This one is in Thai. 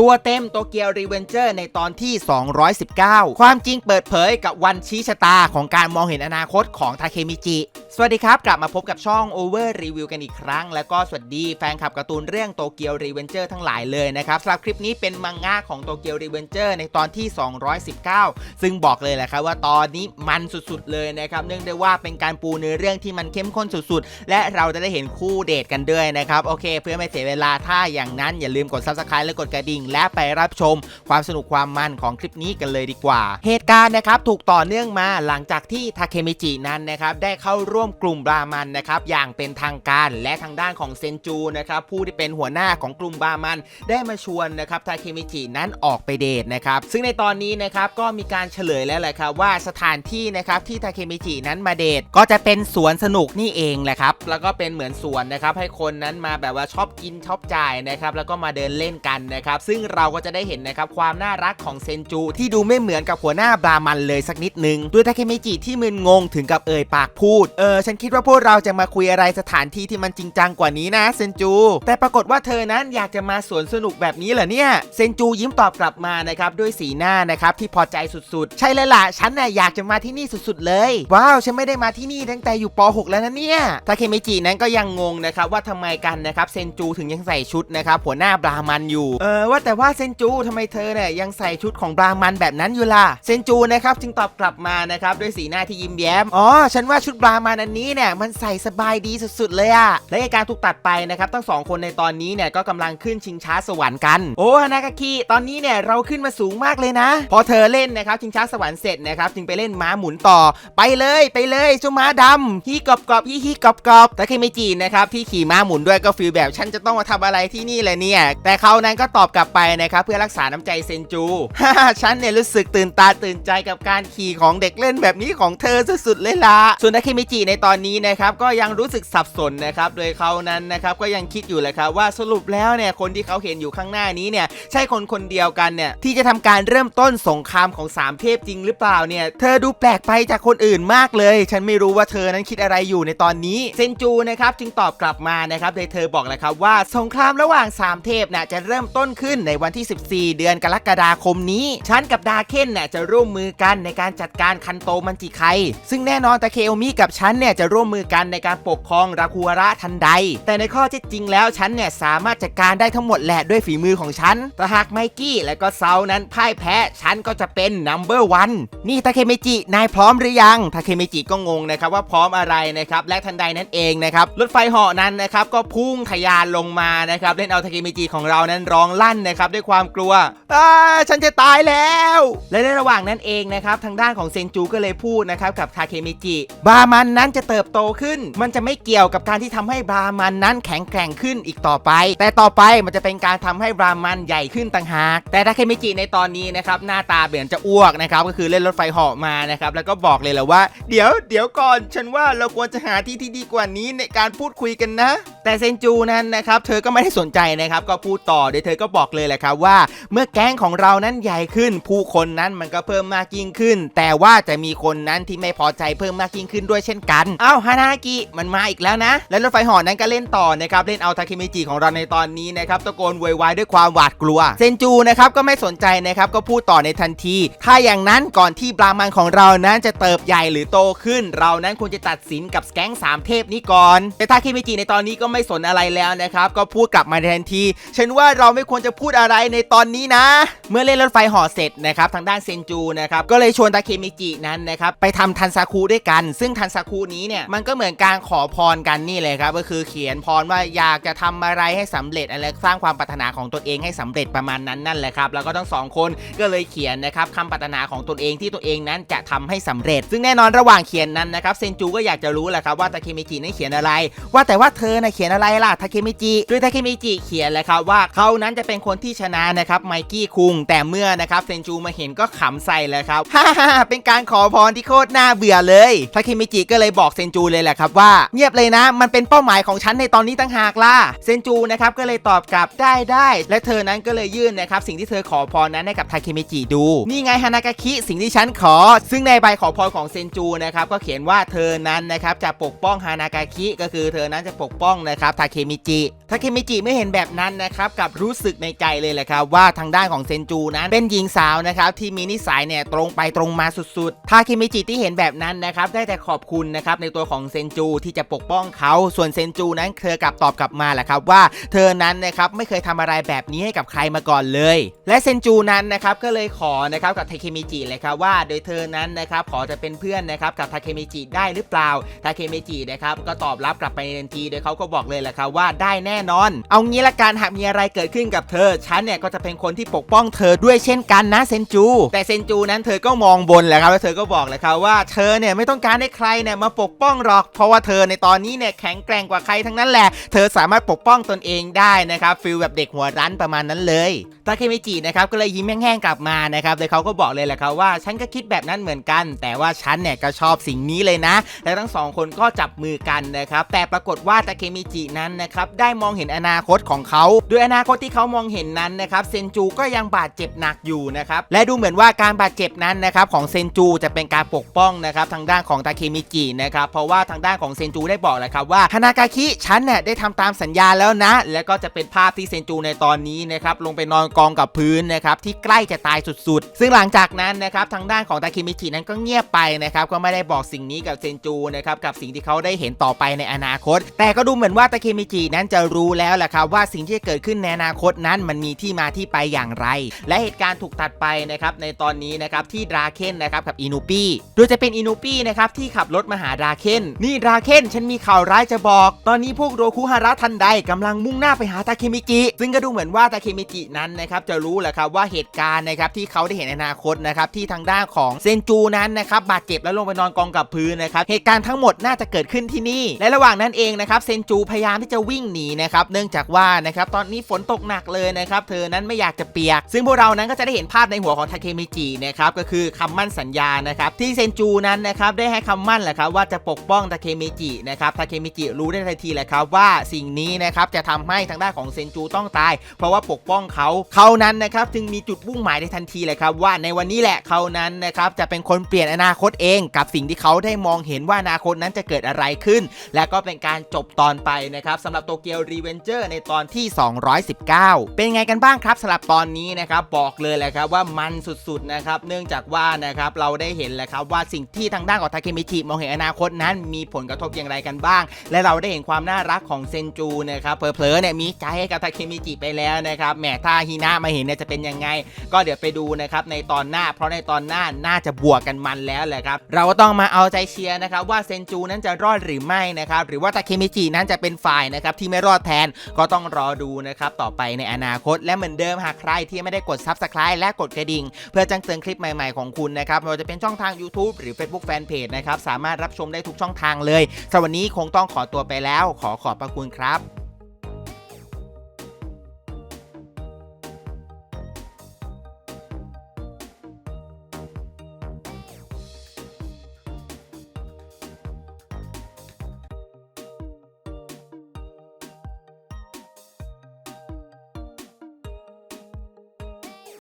ตัวเต็มโตเกียวรีเวนเจอร์ในตอนที่ 219 ความจริงเปิดเผยกับวันชี้ชะตาของการมองเห็นอนาคตของทาเคมิจิ สวัสดีครับ กลับมาพบกับช่อง Over Review กันอีกครั้ง แล้วก็สวัสดีแฟนคลับการ์ตูนเรื่องโตเกียวรีเวนเจอร์ทั้งหลายเลยนะครับสำหรับคลิปนี้เป็นมังงะของโตเกียวรีเวนเจอร์ในตอนที่ 219 ซึ่งบอกเลยแหละครับว่าตอนนี้มันสุดๆเลยนะครับเนื่องด้วยว่าเป็นการปูเนื้อเรื่องที่มันเข้มข้นสุดๆ และเราจะได้เห็นคู่เดทกันด้วยนะครับโอเค เพื่อไม่เสียเวลาถ้าอย่างนั้นอย่าลืมกด subscribe และกดกระดิ่งและไปรับชม ความสนุกความมันของคลิปนี้กันเลยดีกว่า เหตุการณ์นะครับถูกต่อเนื่องมาหลังจากที่ทาเคมิจินั้นนะครับได้เข้าร่วมกลุ่มบรามันนะครับอย่างเป็นทางการและทางด้านของเซนจูนะครับผู้ที่เป็นหัวหน้าของกลุ่มบรามัน ได้มาชวนนะครับทาเคมิจินั้นออกไปเดทนะครับซึ่งในตอนนี้นะครับก็มีการเฉลยแล้วแหละครับว่าสถานที่นะครับที่ทาเคมิจินั้นมาเดทก็จะเป็นสวนสนุกนี่เองแหละครับแล้วก็เป็นเหมือนสวนนะครับให้คนนั้นมาแบบว่าชอบกินชอบจ่ายนะครับแล้วก็มาเดินเล่นกันนะครับซึ่งเราก็จะได้เห็นนะครับความน่ารักของเซนจู ที่ดูไม่เหมือนกับหัวหน้าบรามันเลยสักนิดนึงด้วยทาเคมิจิที่มึนงงถึงกับเอ่ยปากพูด เออ ฉันคิดว่าพวกเราจะมาคุยอะไรสถานที่ที่มันจริงจังกว่านี้นะเซนจู แต่ปรากฏว่าเธอนั้นอยากจะมาสวนสนุกแบบนี้เหรอเนี่ยเซนจูยิ้มตอบกลับมานะครับด้วยสีหน้านะครับที่พอใจสุดๆ ใช่เลยล่ะฉันน่ะอยากจะมาที่นี่สุดๆ เลย ว้าวฉันไม่ได้มาที่นี่ตั้งแต่อยู่ป .6 แล้วนะเนี่ยทาเคมิจินั้นก็ยังงงนะครับว่าทำไมกันนะครับเซนจูถึงยังใส่ชุดนะครับหัวหน้าบรามันอยู่เออว่าแต่ว่าเซนจูทำไมเธอเนี่ยยังใส่ชุดของบรามันแบบนั้นอยู่ล่ะเซนจูนะครับจึงตอบกลับมานะครับด้วยสีหน้าที่ยิ้มแย้มอ๋อฉันว่าชุดบรามันอันนี้เนี่ยมันใส่สบายดีสุดๆเลยอะและเหตุการณ์ถูกตัดไปนะครับทั้งสองคนในตอนนี้เนี่ยก็กำลังขึ้นชิงช้าสวรรค์กันโอ้ฮานากาคิตอนนี้เนี่ยเราขึ้นมาสูงมากเลยนะ พอเธอเล่นนะครับชิงช้าสวรรค์เสร็จนะครับจึงไปเล่นม้าหมุนต่อ ไปเลยไปเลยเจ้าม้าดำฮีกรอบกรอบฮีฮีกรอบกรอบแต่เคมิจินะครับที่ขี่ม้าหมุนด้วยก็ฟีลแบบฉันจะต้องมาทำอะไรที่นี่แหละเนี่ยแต่เขานั้นก็ตอบกลับไปนะครับเพื่อรักษาน้ำใจเซนจูฮ่าฉันเนี่ยรู้สึกตื่นตาตื่นใจกับการขี่ของเด็กเล่นแบบนี้ของเธอสุดๆเลยล่ะส่วนทาเคมิจิในตอนนี้นะครับก็ยังรู้สึกสับสนนะครับโดยเขานั้นนะครับก็ยังคิดอยู่แหละครับว่าสรุปแล้วเนี่ยคนที่เขาเห็นอยู่ข้างหน้านี้เนี่ยใช่คนคนเดียวกันเนี่ยที่จะทำการเริ่มต้นสงครามของสามเทพจริงหรือเปล่าเนี่ยเธอดูแปลกไปจากคนอื่นมากเลย ฉันไม่รู้ว่าเธอนั้นคิดอะไรอยู่ในตอนนี้เซนจูนะครับจึงตอบกลับมานะครับโดยเธอบอกแหละครับว่าสงครามระหว่างสามเทพน่ะจะเริ่มต้นขึ้นในวันที่ 14 เดือนกรกฎาคมนี้ ฉันกับดาเคนน่ะจะร่วมมือกันในการจัดการคันโตมันจิไค ซึ่งแน่นอนตาเคโอมิกับฉันเนี่ยจะร่วมมือกันในการปกครองราคูฮาระทันใด แต่ในข้อเท็จจริงแล้วฉันเนี่ยสามารถจัดการได้ทั้งหมดแหละด้วยฝีมือของฉัน แต่หากไมกี้และก็เซานั้นพ่ายแพ้ ฉันก็จะเป็นนัมเบอร์วันนี่ทาเคมิจิ นายพร้อมหรือยัง ทาเคมิจิก็งงนะครับว่าพร้อมอะไรนะครับ และทันใดนั้นเองนะครับ รถไฟเหาะนั้นนะครับก็พุ่งทะยานลงมานะครับ เล่นเอาทาเคมิจิของเรานั้นร้องลั่นนะครับด้วยความกลัวอ้าฉันจะตายแล้ว และในระหว่างนั้นเองนะครับทางด้านของเซนจูก็เลยพูดนะครับกับทาเคมิจิบามันนั้นจะเติบโตขึ้น มันจะไม่เกี่ยวกับการที่ทำให้บามันนั้นแข็งแกร่งขึ้นอีกต่อไป แต่ต่อไปมันจะเป็นการทำให้บามันใหญ่ขึ้นต่างหาก แต่ทาเคมิจิในตอนนี้นะครับหน้าตาเบี่ยนจะอ้วกนะครับก็คือเล่นรถไฟเหาะมานะครับแล้วก็บอกเลยแหละว่า เดี๋ยวเดี๋ยวก่อนฉันว่าเราควรจะหาที่ที่ดีกว่านี้ในการพูดคุยกันนะ แต่เซนจูนั้นนะครับเธอก็ไม่ได้สนใจนะครับก็พูดต่อโดยเธอก็บอกเลยแหละครับว่า เมื่อแก๊งของเรานั้นใหญ่ขึ้น ผู้คนนั้นมันก็เพิ่มมากยิ่งขึ้น แต่ว่าจะมีคนนั้นที่ไม่พอใจเพิ่มมากยิ่งขึ้นด้วยเช่นกันอ้าวฮานากิมันมาอีกแล้วนะ และรถไฟหอนั้นก็เล่นต่อนะครับเล่นเอาทาเมิจิของเราในตอนนี้นะครับตะโกนโวยวายด้วยความหวาดกลัวเซนจูนะครับก็ไม่สนใจนะครับก็พูดต่อในทันที ถ้าอย่างนั้นก่อนที่บรามันของเรานั้นจะเติบใหญ่หรือโตขึ้น เรานั้นควรจะตัดสินกับแก๊งสามเทพนี้ก่อน แต่ทาเมิจิในตอนนี้ก็ไม่สนอะไรแล้วนะครับก็พูดกลับมาในทันทีฉันว่าเราไม่ควรจะพูดอะไรในตอนนี้นะ เมื่อเล่นรถไฟเหอเสร็จนะครับทางด้านเซนจูนะครับก็เลยชวนทาเคมิจินั้นนะครับไปทำทันซาคุด้วยกัน ซึ่งทันซาคุนี้เนี่ยมันก็เหมือนการขอพรกันนี่เลยครับก็คือเขียนพรว่าอยากจะทำอะไรให้สำเร็จอะไรสร้างความปรารถนาของตนเองให้สำเร็จประมาณนั้นนั่นแหละครับแล้วก็ทั้งสองคนก็เลยเขียนนะครับคำปรารถนาของตนเองที่ตัวเองนั้นจะทำให้สำเร็จ ซึ่งแน่นอนระหว่างเขียนนั้นนะครับเซนจูก็อยากจะรู้แหละครับว่าทาเคมิจินั้นเขียนอะไร ว่าแต่ว่าเธอน่ะเขียนอะไรล่ะทาเคมิจิด้วยทาเคมิจิเขียนแหละครับว่าเขานั้นจะเป็นคนที่ชนะนะครับไมกี้คุง แต่เมื่อนะครับเซนจูมาเห็นก็ขำใส่เลยครับฮ่าฮ่าเป็นการขอพรที่โคตรน่าเบื่อเลยทาเคมิจิก็เลยบอกเซนจูเลยแหละครับว่าเงียบเลยนะ มันเป็นเป้าหมายของฉันในตอนนี้ตั้งหากล่ะเซนจูนะครับก็เลยตอบกลับได้ได้และเธอนั้นก็เลยยื่นนะครับสิ่งที่เธอขอพรนั้นให้กับทาเคมิจิดูนี่ไงฮานากาคิสิ่งที่ฉันขอ ซึ่งในใบขอพรของเซนจูนะครับก็เขียนว่าเธอนั้นนะครับจะปกป้องฮานากาคิก็คือเธอนั้นจะปกป้องนะครับทาเคมิจิทาเคมิจิไม่เห็นแบบนั้นนะครับกับรู้สึกในใจเลยแหละครับว่าทางด้านของเซนจูนั้นเป็นหญิงสาวนะครับที่มีนิสัยเนี่ยตรงไปตรงมาสุดๆทาเคมิจิที่เห็นแบบนั้นนะครับได้แต่ขอบคุณนะครับในตัวของเซนจูที่จะปกป้องเขาส่วนเซนจูนั้นเธอกลับตอบกลับมาแหละครับว่าเธอนั้นนะครับไม่เคยทำอะไรแบบนี้ให้กับใครมาก่อนเลย และเซนจูนั้นนะครับก็เลยขอนะครับกับทาเคมิจิเลยครับว่าโดยเธอนั้นนะครับขอจะเป็นเพื่อนนะครับกับทาเคมิจิได้หรือเปล่าทาเคมิจินะครับก็ตอบรับกลับไปในทันทีโดยเขาก็บอกเลยแหละครับว่าได้แน่นอน เอางี้ละกันหากมีอะไรเกิดขึ้นกับเธอฉันเนี่ยก็จะเป็นคนที่ปกป้องเธอด้วยเช่นกันนะเซนจู แต่เซนจูนั้นเธอก็มองบนแหละครับแล้วเธอก็บอกเลยครับว่าเธอเนี่ยไม่ต้องการให้ใครเนี่ยมาปกป้องหรอก เพราะว่าเธอในตอนนี้เนี่ยแข็งแกร่งกว่าใครทั้งนั้นแหละ เธอสามารถปกป้องตนเองได้นะครับฟิลแบบเด็กหัวรั้นประมาณนั้นเลยตาเคมิจินะครับก็เลยยิ้มแห้งๆกลับมานะครับโดยเขาก็บอกเลยแหละครับว่าฉันก็คิดแบบนั้นเหมือนกัน แต่ว่าฉันเนี่ยก็ชอบสิ่งนี้เลยนะ และทั้งสองคนก็จับมือกันนะครับแต่ปรากฏว่าตาเคมิจินั้นนะครับได้มองเห็นอนาคตของเขาด้วยอนาคตที่เขามองเห็นนั้นนะครับเซนจูก็ยังบาดเจ็บหนักอยู่นะครับและดูเหมือนว่าการบาดเจ็บนั้นนะครับของเซนจูจะเป็นการปกป้องนะครับทางด้านของตาเคมิจินะครับเพราะว่าทางด้านของเซนจูได้บอกแหละครับว่าฮานากาคิฉันเนี่ยได้ทำตามสัญญาแล้วนะ แล้วก็จะเป็นภาพที่เซนจูในตอนนี้นะครับลงไปนอนกองกับพื้นนะครับที่ใกล้จะตายสุดๆ ซึ่งหลังจากนั้นนะครับทางด้านของตาเคมิจินั้นก็เงียบไปนะครับก็ไม่ได้บอกสิ่งนี้กับเซนจูนะครับกับสิ่งที่เขาได้เห็นต่อไปในอนาคต แต่ก็ดูเหมือนว่าตาเคมิจินั้นจะรู้แล้วแหละครับว่าสิ่งที่จะเกิดขึ้นในอนาคตนั้นมันมีที่มาที่ไปอย่างไร และเหตุการณ์ถูกตัดไปนะครับในตอนนี้นะครับที่ดราเคนนะครับกับอินูปี้โดยจะเป็นอินูปี้นะครับที่ขับรถมาหาดราเคนนี่ดราเคนฉันมีข่าวร้ายจะบอก ตอนนี้พวกโรคุฮาระทันไดกำลังมุ่งหน้าไปหาตาเคมิจิ ซึ่งก็ดูเหมือนว่าตาเคมิจินั้นนะครับจะรู้แหละครับว่าเหตุการณ์นะครับที่เขาได้เห็นในอนาคตนะครับที่ทางด้านของเซนจูนั้นนะครับบาดเจ็บแล้วลงไปนอนกองกับพื้นนะครับเหตุการณ์ทั้งหมดน่าจะเกิดขึ้นที่นี่ และระหว่างนั้นเองนะครับเซนจูพยายามที่จะวิ่งหนีนะครับเนื่องจากว่านะครับตอนนี้ฝนตกหนักเลยนะครับ เธอนั้นไม่อยากจะเปียก ซึ่งพวกเรานั้นก็จะได้เห็นภาพในหัวของทาเคมิจินะครับ ก็คือคำมั่นสัญญานะครับ ที่เซนจูนั้นนะครับ ได้ให้คำมั่นแหละครับว่าจะปกป้องทาเคมิจินะครับ ทาเคมิจิรู้ได้ทันทีแหละครับว่าสิ่งนี้นะครับจะทำให้ทางด้านของเซนจูต้องตาย เพราะว่าปกป้องเขา เขานั้นนะครับจึงมีจุดมุ่งหมายในทันทีเลยครับว่าในวันนี้แหละเขานั้นนะครับจะเป็นคนเปลี่ยนอนาคตเอง กับสิ่งที่เขาได้มองเห็นว่าอนาคตนั้นจะเกิดอะไรขึ้น และก็เป็นการจบตอนไปนะครับสำหรับโตเกียวรีเวนเจอร์ในตอนที่ 219 เป็นังไงกันบ้างครับสำหรับตอนนี้นะครับบอกเลยแหละครับว่ามันสุดๆนะครับเนื่องจากว่านะครับเราได้เห็นแหละครับว่าสิ่งที่ทางด้านของทาเคมิจิมองเห็นอนาคตนั้นมีผลกระทบอย่างไรกันบ้าง และเราได้เห็นความน่ารักของเซนจูนะครับเผลอๆเนี่ยมีใจให้กับทาเคมิจิไปแล้วนะครับแหมถ้าฮินะมาเห็นเนี่ยจะเป็นยังไง ก็เดี๋ยวไปดูนะครับในตอนหน้า เพราะในตอนหน้าน่าจะบวกกันมันแล้วแหละครับเราก็ต้องมาเอาใจเชียร์นะครับว่าเซนจูนั้นจะรอดหรือไม่นะครับหรือว่าทาเคมิจินั้นจะเป็นฝ่ายนะครับที่ไม่รอดแทนก็ต้องรอดูนะครับต่อไปในอนาคต และเหมือนเดิมหากใครที่ไม่ได้กด Subscribe และกดกระดิ่ง เพื่อแจ้งเตือนคลิปใหม่ๆของคุณนะครับไม่ว่าจะเป็นช่องทาง YouTube หรือ Facebook Fanpage นะครับสามารถรับชมได้ทุกช่องทางเลยสำหรับวันนี้คงต้องขอตัวไปแล้ว ขอขอบพระคุณครับ